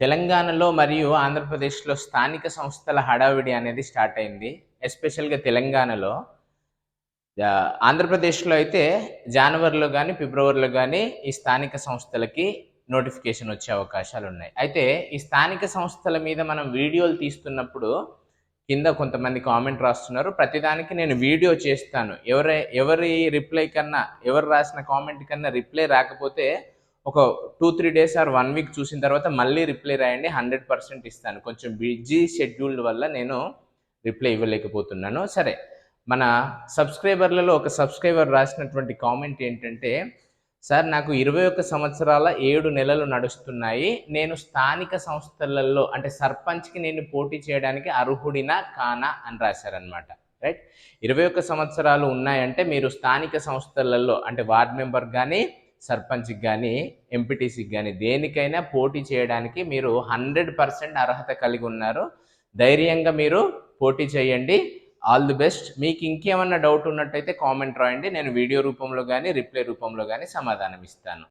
తెలంగాణలో మరియు ఆంధ్రప్రదేశ్లో స్థానిక సంస్థల హడావిడి అనేది స్టార్ట్ అయింది. ఎస్పెషల్గా తెలంగాణలో. ఆంధ్రప్రదేశ్లో అయితే జనవరిలో కానీ ఫిబ్రవరిలో కానీ ఈ స్థానిక సంస్థలకి నోటిఫికేషన్ వచ్చే అవకాశాలు ఉన్నాయి. అయితే ఈ స్థానిక సంస్థల మీద మనం వీడియోలు తీస్తున్నప్పుడు కింద కొంతమంది కామెంట్ రాస్తున్నారు. ప్రతిదానికి నేను వీడియో చేస్తాను. ఎవరి ఎవరి రిప్లై కన్నా ఎవరు రాసిన కామెంట్ కన్నా రిప్లై రాకపోతే ఒక two three days or one week చూసిన తర్వాత మళ్ళీ రిప్లై రాయండి హండ్రెడ్ పర్సెంట్ ఇస్తాను. కొంచెం బిజీ షెడ్యూల్ వల్ల నేను రిప్లై ఇవ్వలేకపోతున్నాను. సరే మన సబ్స్క్రైబర్లలో ఒక సబ్స్క్రైబర్ రాసినటువంటి కామెంట్ ఏంటంటే సార్ నాకు ఇరవై ఒక్క సంవత్సరాల ఏడు నెలలు నడుస్తున్నాయి. నేను స్థానిక సంస్థలలో అంటే సర్పంచ్కి నేను పోటీ చేయడానికి అర్హుడినా కానా? అని రాశారనమాట రైట్? ఇరవై ఒక్క సంవత్సరాలు ఉన్నాయంటే మీరు స్థానిక సంస్థలలో అంటే వార్డ్ మెంబర్ కానీ సర్పంచ్కి కానీ ఎంపీటీసీకి కానీ దేనికైనా పోటీ చేయడానికి మీరు హండ్రెడ్ పర్సెంట్ అర్హత కలిగి ఉన్నారు. ధైర్యంగా మీరు పోటీ చేయండి. All the best. మీకు ఇంకేమన్నా డౌట్ ఉన్నట్టయితే కామెంట్ రాయండి. నేను వీడియో రూపంలో కానీ రిప్లై రూపంలో కానీ సమాధానం ఇస్తాను.